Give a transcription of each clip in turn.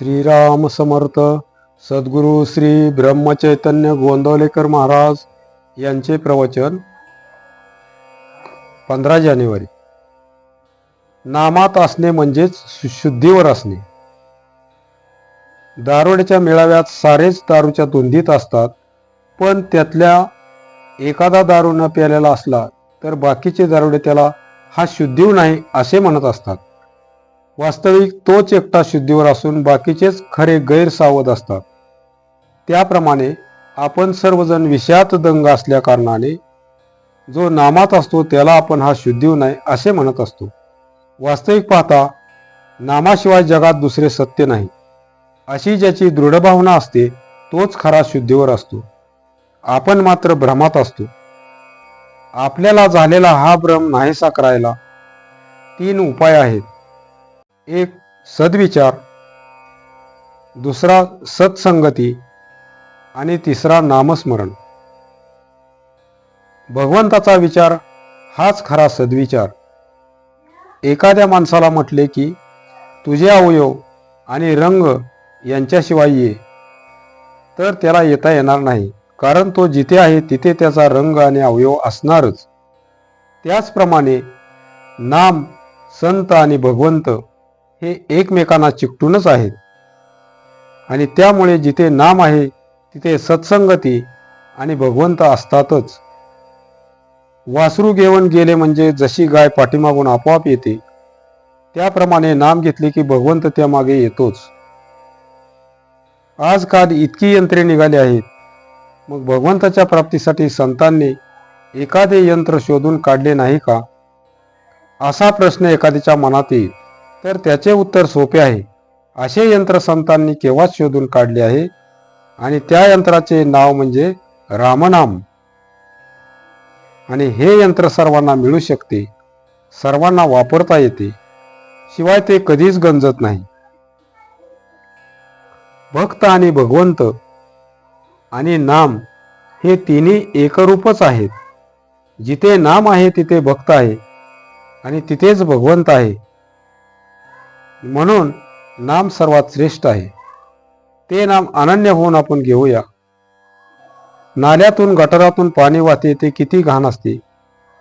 श्रीराम समर्थ सद्गुरू श्री ब्रह्मचैतन्य गोंदवलेकर महाराज यांचे प्रवचन पंधरा जानेवारी. नामात असणे म्हणजेच शुद्धीवर असणे. दारुड्याच्या मेळाव्यात सारेच दारूच्या धुंदीत असतात पण त्यातल्या एखादा दारू न प्यालेला असला तर बाकीचे दारुडे त्याला हा शुद्धीव नाही असे म्हणत असतात. वास्तविक तोच एकटा शुद्धीवर असून बाकीचेच खरे गैरसावध असतात. त्याप्रमाणे आपण सर्वजण विषयात दंग असल्या कारणाने जो नामात असतो त्याला आपण हा शुद्धीव नाही असे म्हणत असतो. वास्तविक पाहता नामाशिवाय जगात दुसरे सत्य नाही. अशी ज्याची दृढ भावना असते तोच खरा शुद्धीवर असतो. आपण मात्र भ्रमात असतो. आपल्याला झालेला हा भ्रम नाहीसा करायला तीन उपाय आहेत. एक सद्विचार दुसरा सत्संगती आणि तिसरा नामस्मरण. भगवंताचा विचार हाच खरा सद्विचार. एखाद्या माणसाला म्हटले की तुझे अवयव आणि रंग यांच्याशिवाय ये. तर त्याला येता येणार नाही कारण तो जिथे आहे तिथे त्याचा रंग आणि अवयव असणारच. त्याचप्रमाणे नाम संत आणि भगवंत हे एकमेकांना चिकटूनच आहेत. आणि त्यामुळे जिथे नाम आहे तिथे सत्संगती आणि भगवंत असतातच. वासरू घेऊन गेले म्हणजे जशी गाय पाठीमागून आपोआप येते त्याप्रमाणे नाम घेतले की भगवंत त्यामागे येतोच. आजकाल इतकी यंत्रे निघाली आहेत. मग भगवंताच्या प्राप्तीसाठी संतांनी एखादे यंत्र शोधून काढले नाही का? असा प्रश्न एखाद्याच्या मनात येईल. तर त्याचे उत्तर सोपे आहे. असे यंत्र संतांनी केव्हाच शोधून काढले आहे? आणि त्या यंत्राचे नाव म्हणजे रामनाम. आणि हे यंत्र सर्वांना मिळू शकते. सर्वांना वापरता येते. शिवाय ते कधीच गंजत नाही. भक्त आणि भगवंत आणि नाम हे तिन्ही एकरूपच आहेत. जिथे नाम आहे तिथे भक्त आहे. आणि तिथेच भगवंत आहे. म्हणून नाम सर्वात श्रेष्ठ आहे. ते नाम अनन्य होऊन आपण घेऊया. नाल्यातून गटारातून पाणी वाहते ते किती घाण असते.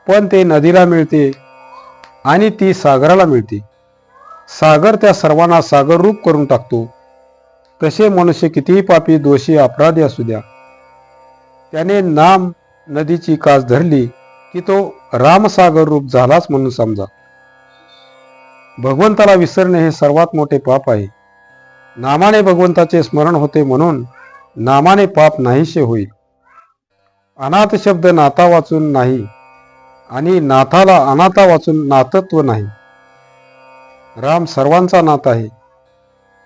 पण ते नदीला मिळते आणि ती सागराला मिळते. सागर त्या सर्वांना सागर रूप करून टाकतो. तसे मनुष्य कितीही पापी दोषी अपराधी असू द्या. त्याने नाम नदीची कास धरली की तो रामसागर रूप झालाच म्हणून समजा. भगवंताला विसरणे हे सर्वात मोठे पाप आहे. नामाने भगवंताचे स्मरण होते म्हणून नामाने पाप नाहीसे होईल. अनाथ शब्द नाता वाचून नाही आणि नाथाला अनाथा वाचून नातत्व नाही. राम सर्वांचा नात आहे.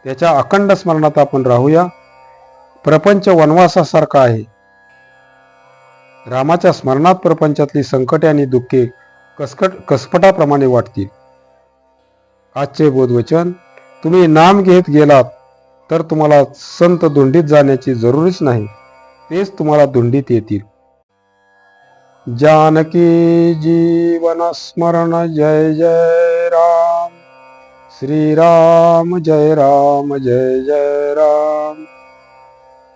त्याच्या अखंड स्मरणात आपण राहूया. प्रपंच वनवासासारखा आहे. रामाच्या स्मरणात प्रपंचातली संकटे आणि दुःखे कसकट कसपटाप्रमाणे वाटतील. आजचे बोधवचन तुम्ही नाम घेत गेलात तर तुम्हाला संत धुंडीत जाण्याची जरुरीच नाही. तेच तुम्हाला धुंडीत येतील. जानकी जीवन स्मरण जय जय राम. श्रीराम जय राम जय जय राम.